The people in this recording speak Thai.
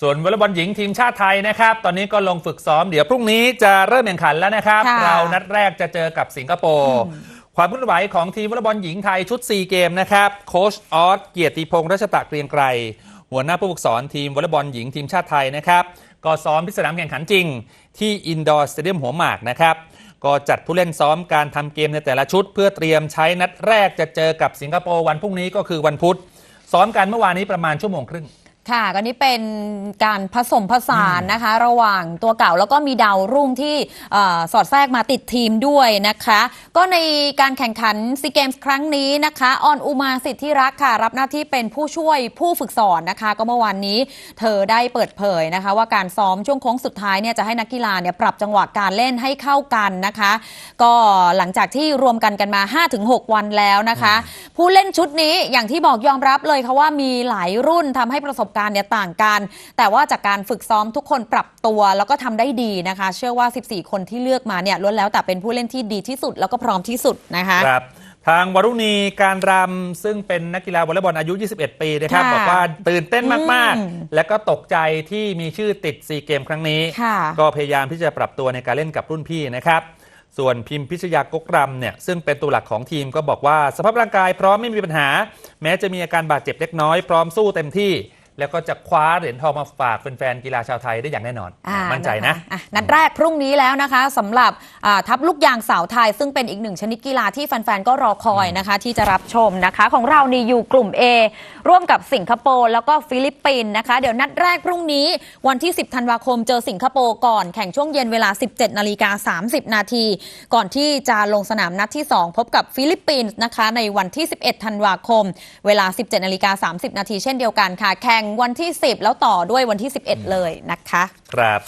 ส่วนวอลเลย์บอลหญิงทีมชาติไทยนะครับ ตอนนี้ก็ลงฝึกซ้อมเดี๋ยวพรุ่งนี้จะเริ่มแข่งขันแล้วนะครับ ค่ะเรานัดแรกจะเจอกับสิงคโปร์ความเคลื่อนไหวของทีมวอลเลย์บอลหญิงไทยชุด 4 เกมนะครับโค้ชออสเกียรติพงษ์รัชตะเกรียงไกรหัวหน้าผู้ฝึกสอนทีมวอลเลย์บอลหญิงทีมชาติไทยนะครับ ก็ซ้อมที่สนามแข่งขันจริง ที่อินดอร์สเตเดียมหัวหมากนะครับ ก็จัดผู้เล่นซ้อมการทำเกมในแต่ละชุด เพื่อเตรียมใช้นัดแรกจะเจอกับสิงคโปร์วันพรุ่งนี้ก็คือวันพุธซ้อมกันเมื่อวานนี้ประมาณชั่วโมงครึ่ง ค่ะก็นี่เป็นการผสมผสานนะคะ ระหว่างตัวเก่าแล้วก็มีดาวรุ่งที่เอ่อสอดแทรกมาติดทีมด้วยนะคะ ก็ในการแข่งขันซีเกมส์ครั้งนี้นะคะออนอุมาสิทธิรักษ์ค่ะ รับหน้าที่เป็นผู้ช่วยผู้ฝึกสอนนะคะ ก็เมื่อวานนี้เธอได้เปิดเผยนะคะ ว่าการซ้อมช่วงโค้งสุดท้ายเนี่ยจะให้นักกีฬาเนี่ยปรับจังหวะการเล่นให้เข้ากันนะคะ ก็หลังจากที่รวมกันกันมา 5-6 วันแล้วนะคะ ผู้เล่นชุดนี้อย่างที่บอกยอมรับเลยค่ะว่ามีหลายรุ่นทำให้ประสบการณ์เนี่ยต่างกัน แต่ว่าจากการฝึกซ้อมทุกคนปรับตัวแล้วก็ทำได้ดีนะคะ เชื่อว่า 14 คนที่เลือกมาเนี่ยล้วนแล้วแต่เป็นผู้เล่นที่ดีที่สุดแล้วก็พร้อมที่สุดนะคะครับทางวรุณีการรำซึ่งเป็นนักกีฬาวอลเลย์บอลอายุ 21 ปีนะครับค่ะบอกว่าตื่นเต้นมากอืมๆและก็ตกใจที่มีชื่อติดซีเกมครั้งนี้ค่ะก็พยายามที่จะปรับตัวในการเล่นกับรุ่นพี่นะครับ ส่วนพิมพิชยากกรำเนี่ยซึ่งเป็นตัวหลักของทีมก็บอกว่าสภาพร่างกายพร้อมไม่มีปัญหา แม้จะมีอาการบาดเจ็บเล็กน้อยพร้อมสู้เต็มที่ แล้วก็จะคว้าเหรียญทองมาฝากแฟนๆกีฬาชาวไทยได้อย่างแน่นอนอ่ามั่นใจนะคอ่นัดแรกพรุ่งนี้แล้วนะคะสำหรับอ่าทัพลูกยางสาวไทย ซึ่งเป็นอีกหนึ่งชนิดกีฬาที่แฟนๆก็รอคอยนะคะ ที่จะรับชมนะคะ ของเรานี่อยู่กลุ่ม A ร่วมกับสิงคโปร์แล้วก็ฟิลิปปินส์นะคะ เดี๋ยวนัดแรกพรุ่งนี้วันที่ 10 ธันวาคมเจอสิงคโปร์ก่อนแข่งช่วงเย็นเวลา 17นาฬิกา30 นาที ก่อนที่จะลงสนามนัดที่ 2 พบกับฟิลิปปินส์นะคะในวันที่ 11 ธันวาคม เวลา 17นาฬิกา30 นาทีเช่นเดียวกันค่ะแข่งวันที่ 10 แล้วต่อด้วยวันที่ 11 เลยนะคะ ครับ